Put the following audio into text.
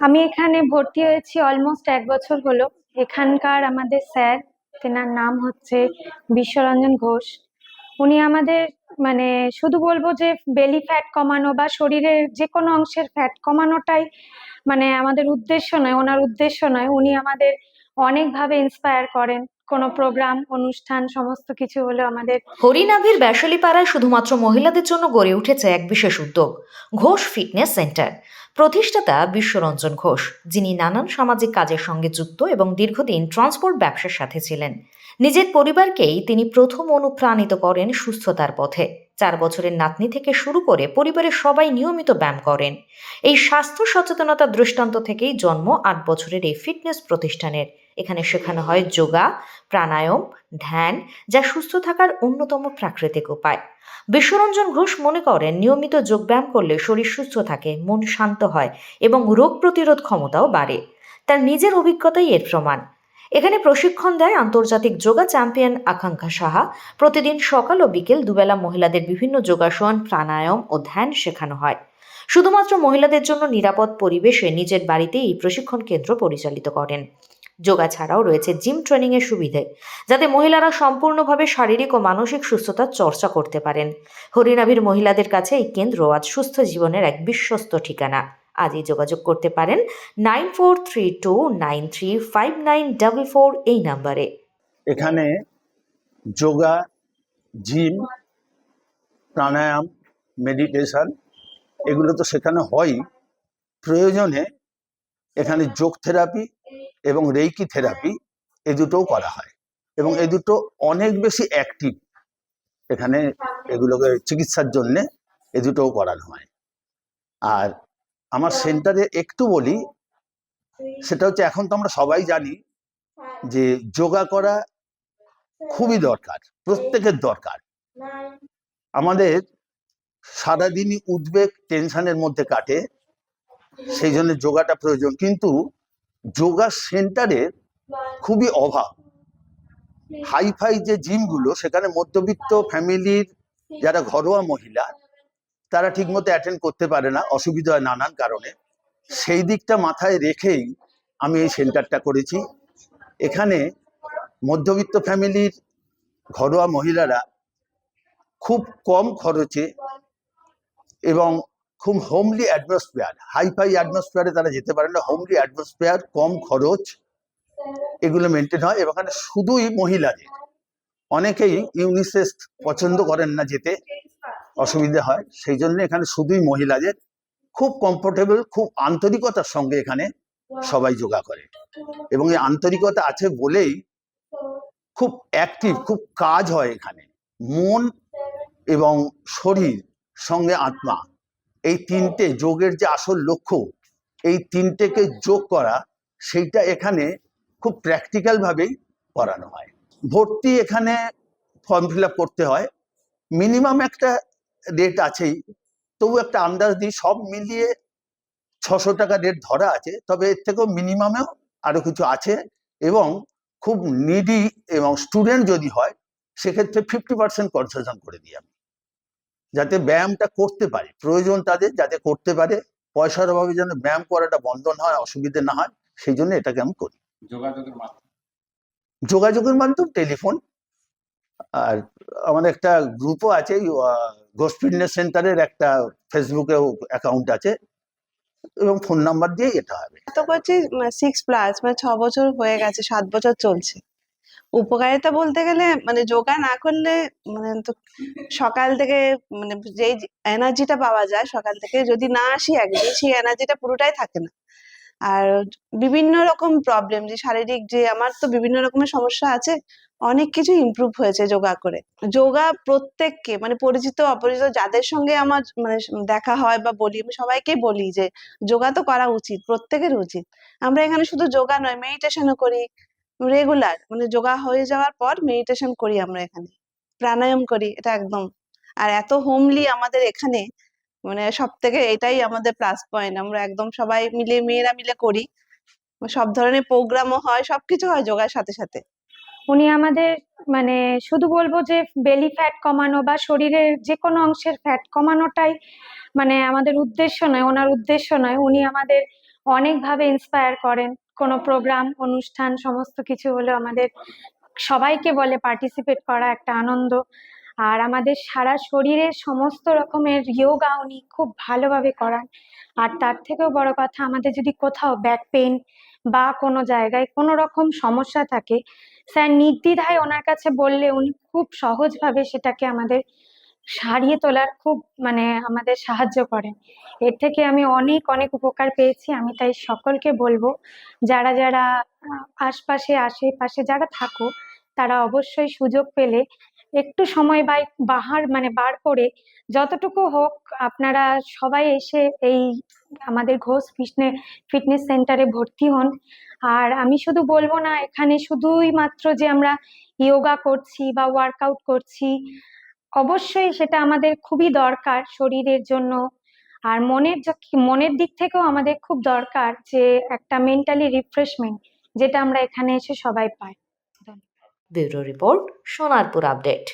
আমি এখানে ভর্তি হয়েছি অলমোস্ট এক বছর হলো। এখানকার আমাদের স্যার, তেনার নাম হচ্ছে বিশ্বরঞ্জন ঘোষ। উনি আমাদের মানে শুধু বলব যে বেলি ফ্যাট কমানো বা শরীরের যে কোনো অংশের ফ্যাট কমানোটাই মানে আমাদের উদ্দেশ্য নয়, ওনার উদ্দেশ্য নয়। উনি আমাদের অনেকভাবে ইন্সপায়ার করেন। কোনো প্রোগ্রাম, অনুষ্ঠান, সমস্ত কিছু হলো আমাদের হরিনাভির ব্যাসালীপাড়ায় শুধুমাত্র মহিলাদের জন্য গড়ে উঠেছে এক বিশেষ উদ্যোগ, ঘোষ ফিটনেস সেন্টার। প্রতিষ্ঠাতা বিশ্বরঞ্জন ঘোষ, যিনি নানান সামাজিক কাজের সঙ্গে যুক্ত এবং দীর্ঘদিন ট্রান্সপোর্ট ব্যবসার সাথে ছিলেন। নিজের পরিবারকেই তিনি প্রথম অনুপ্রাণিত করেন সুস্থতার পথে। চার বছরের নাতনি থেকে শুরু করে পরিবারের সবাই নিয়মিত ব্যায়াম করেন। এই স্বাস্থ্য সচেতনতার দৃষ্টান্ত থেকেই জন্ম আট বছরের এই ফিটনেস প্রতিষ্ঠানের। এখানে শেখানো হয় যোগা, প্রাণায়াম, ধ্যান, যা সুস্থ থাকার অন্যতম প্রাকৃতিক উপায়। বিশ্বরঞ্জন ঘোষ মনে করেন, নিয়মিত যোগব্যায়াম করলে শরীর সুস্থ থাকে, মন শান্ত হয় এবং রোগ প্রতিরোধ ক্ষমতাও বাড়ে। তার নিজের অভিজ্ঞতাই এর প্রমাণ। এখানে প্রশিক্ষণ দেয় আন্তর্জাতিক যোগা চ্যাম্পিয়ন আকাঙ্ক্ষা সাহা। প্রতিদিন সকাল ও বিকেল দুবেলা মহিলাদের বিভিন্ন যোগাসন, প্রাণায়াম ও ধ্যান শেখানো হয়। শুধুমাত্র মহিলাদের জন্য নিরাপদ পরিবেশে নিজের বাড়িতেই এই প্রশিক্ষণ কেন্দ্র পরিচালিত করেন। যোগা ছাড়াও রয়েছে জিম ট্রেনিংয়ের সুবিধে, যাতে মহিলারা সম্পূর্ণভাবে শারীরিক ও মানসিক সুস্থতার চর্চা করতে পারেন। হরিনাভির মহিলাদের কাছে এই কেন্দ্র আজ সুস্থ জীবনের এক বিশ্বস্ত ঠিকানা। আজই যোগাযোগ করতে পারেন nine four three two nine three five nine double four এই নাম্বারে। এখানে যোগা, জিম, প্রাণায়াম, মেডিটেশন এগুলো তো সেখানে হয়ই। প্রয়োজনে এখানে যোগ থেরাপি এবং রেইকি থেরাপি এ দুটোও করা হয়। এবং এ দুটো অনেক বেশি অ্যাক্টিভ এখানে এগুলোকে চিকিৎসার জন্যে এ দুটোও করানো হয়। আর আমার সেন্টারে একটু বলি, সেটা হচ্ছে এখন তো আমরা সবাই জানি যে যোগা করা খুবই দরকার, প্রত্যেকের দরকার। আমাদের সারাদিনই উদ্বেগ টেনশনের মধ্যে কাটে, সেই জন্য যোগাটা প্রয়োজন। কিন্তু যোগা সেন্টারের খুবই অভাব। হাইফাই যে জিমগুলো, সেখানে মধ্যবিত্ত ফ্যামিলির যারা ঘরোয়া মহিলা, তারা ঠিকমতো অ্যাটেন্ড করতে পারে না, অসুবিধা হয় নানান কারণে। সেই দিকটা মাথায় রেখেই আমি এই সেন্টারটা করেছি। এখানে মধ্যবিত্ত ফ্যামিলির ঘরোয়া মহিলারা খুব কম খরচে এবং খুব হোমলি অ্যাটমসফিয়ার হাইফাই অ্যাটমসফিয়ারে তারা যেতে পারে না। হোমলি অ্যাটমসফিয়ার কম খরচ, এগুলো মেনটেন হয়। এবং এখানে শুধুই মহিলাদের অনেকেই ইউনিসেক্স পছন্দ করেন না যেতে, অসুবিধা হয়। সেই জন্য এখানে শুধুই মহিলাদের খুব কমফোর্টেবল খুব আন্তরিকতার সঙ্গে এখানে সবাই যোগা করে। এবং এই আন্তরিকতা আছে বলেই খুব অ্যাক্টিভ খুব কাজ হয় এখানে। মন এবং শরীর সঙ্গে আত্মা। এই তিনটে যোগের যে আসল লক্ষ্য, এই তিনটেকে যোগ করা, সেইটা এখানে খুব প্র্যাকটিক্যাল ভাবেই করানো হয়। ভর্তি এখানে ফর্ম ফিল করতে হয়। মিনিমাম একটা রেট আছেই, তবু একটা আন্দাজ দিই, সব মিলিয়ে ছশো টাকা রেট ধরা আছে, তবে এর থেকেও মিনিমামেও আরও কিছু আছে এবং খুব নিডি এবং স্টুডেন্ট যদি হয়, সেক্ষেত্রে ফিফটি পার্সেন্ট কনসেশন করে দিই আমি। যাতে ব্যায়ামটা করতে পারে। প্রয়োজন তাদের যাতে করতে পারে। পয়সার অভাবে যেন ব্যায়াম করাটা বন্ধ না হয় অসুবিধে না হয় সেই জন্য এটাকে আমি করি। যোগাযোগের মাধ্যম। যোগাযোগের মাধ্যম টেলিফোন। আর আমাদের একটা গ্রুপও আছে ঘোষ ফিটনেস সেন্টারের একটা ফেসবুকেও অ্যাকাউন্ট আছে। এবং ফোন নাম্বার দিয়েই এটা হবে। তো করছি সিক্স প্লাস মানে ছ বছর হয়ে গেছে সাত বছর চলছে। উপকারিতা বলতে গেলে মানে যোগা না করলে মানে তো সকাল থেকে মানে যেই এনার্জিটা পাওয়া যায়, সকাল থেকে যদি না আসি একদিন, সেই এনার্জিটা পুরোটাই থাকে না। আর বিভিন্ন রকম প্রবলেম যে শারীরিক, যে আমার তো বিভিন্ন রকমের সমস্যা আছে, অনেক কিছু ইমপ্রুভ হয়েছে যোগা করে। যোগা প্রত্যেককে মানে পরিচিত, অপরিচিত, যাদের সঙ্গে আমার মানে দেখা হয় বা বলি, আমি সবাইকে বলি যে যোগা তো করা উচিত, প্রত্যেকের উচিত। আমরা এখানে শুধু যোগা নয় মেডিটেশনও করি রেগুলার মানে যোগা হয়ে যাওয়ার পর মেডিটেশন করি আমরা এখানে। প্রাণায়াম করি, এটা একদম। আর এত হোমলি আমাদের এখানে মানে সব থেকে এটাই আমাদের প্লাস পয়েন্ট আমরা একদম সবাই মিলে, মেয়েরা মিলে করি। সব ধরনের প্রোগ্রামও হয়, সবকিছু হয় যোগার সাথে সাথে। উনি আমাদের মানে শুধু বলব যে বেলি ফ্যাট কমানো বা শরীরের যে কোনো অংশের ফ্যাট কমানোটাই মানে আমাদের উদ্দেশ্য নয়, ওনার উদ্দেশ্য নয়। উনি আমাদের অনেকভাবে ইন্সপায়ার করেন। কোনো প্রোগ্রাম অনুষ্ঠান, সমস্ত কিছু হলে আমাদের সবাইকে বলে পার্টিসিপেট করা একটা আনন্দ। আর আমাদের সারা শরীরের সমস্ত রকমের যোগা উনি খুব ভালোভাবে করান। আর তার থেকেও বড় কথা, আমাদের যদি কোথাও ব্যাক পেন বা কোনো জায়গায় কোনো রকম সমস্যা থাকে, স্যার নির্দ্বিধায় ওনার কাছে বললে উনি খুব সহজভাবে সেটাকে আমাদের সারিয়ে তোলার খুব মানে আমাদের সাহায্য করেন এর থেকে আমি অনেক অনেক উপকার পেয়েছি, আমি তাই সকলকে বলব, যারা যারা আশপাশে, আশেপাশে যারা থাকো, তারা অবশ্যই সুযোগ পেলে একটু সময় বাই, বাহার মানে বার করে যতটুকু হোক আপনারা সবাই এসে এই আমাদের ঘোষ ফিটনেস ফিটনেস সেন্টারে ভর্তি হন। আর আমি শুধু বলব না, এখানে শুধুই মাত্র যে আমরা ইয়োগা করছি বা ওয়ার্কআউট করছি অবশ্যই সেটা আমাদের খুবই দরকার শরীরের জন্য। আর মনের মনের দিক থেকেও আমাদের খুব দরকার যে একটা মেন্টালি রিফ্রেশমেন্ট যেটা আমরা এখানে এসে সবাই পাই। Bureau report Sonarpur update.